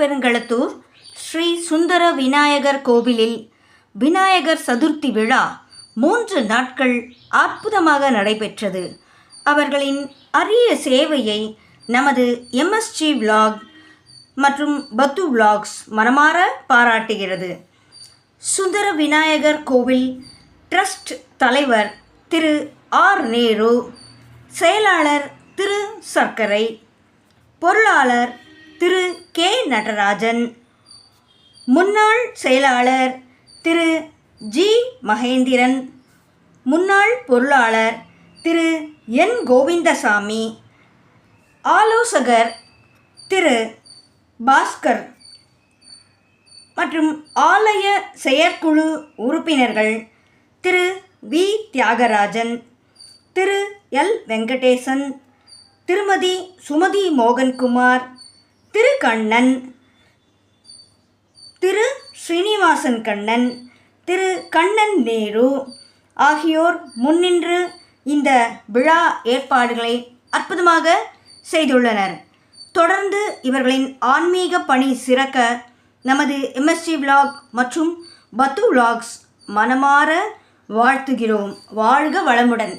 திருப்பெருங்களத்தூர் ஸ்ரீ சுந்தர விநாயகர் கோவிலில் விநாயகர் சதுர்த்தி விழா மூன்று நாட்கள் அற்புதமாக நடைபெற்றது. அவர்களின் அரிய சேவையை நமது எம்எஸ்ஜி vlog மற்றும் பத்து vlogs மனமாற பாராட்டுகிறது. சுந்தர விநாயகர் கோவில் ட்ரஸ்ட் தலைவர் திரு ஆர் நேரு செயலாளர் திரு சர்க்கரை பொருளாளர் நடராஜன். முன்னாள் செயலாளர் திரு ஜி. மகேந்திரன். முன்னாள் பொருளாளர் திரு என். கோவிந்தசாமி. ஆலோசகர் திரு பாஸ்கர். மற்றும் ஆலய செயற்குழு உறுப்பினர்கள் திரு வி. தியாகராஜன் திரு எல். வெங்கடேசன் திருமதி சுமதி மோகன்குமார் திரு கண்ணன் திரு ஸ்ரீனிவாசன் கண்ணன். திரு கண்ணன் நேரு ஆகியோர் முன்னின்று இந்த விழா ஏற்பாடுகளை அற்புதமாக செய்துள்ளனர். தொடர்ந்து இவர்களின் ஆன்மீக பணி சிறக்க நமது எம்எஸ்டி vlog மற்றும் பத்து vlogs மனமாற வாழ்த்துகிறோம். வாழ்க வளமுடன்.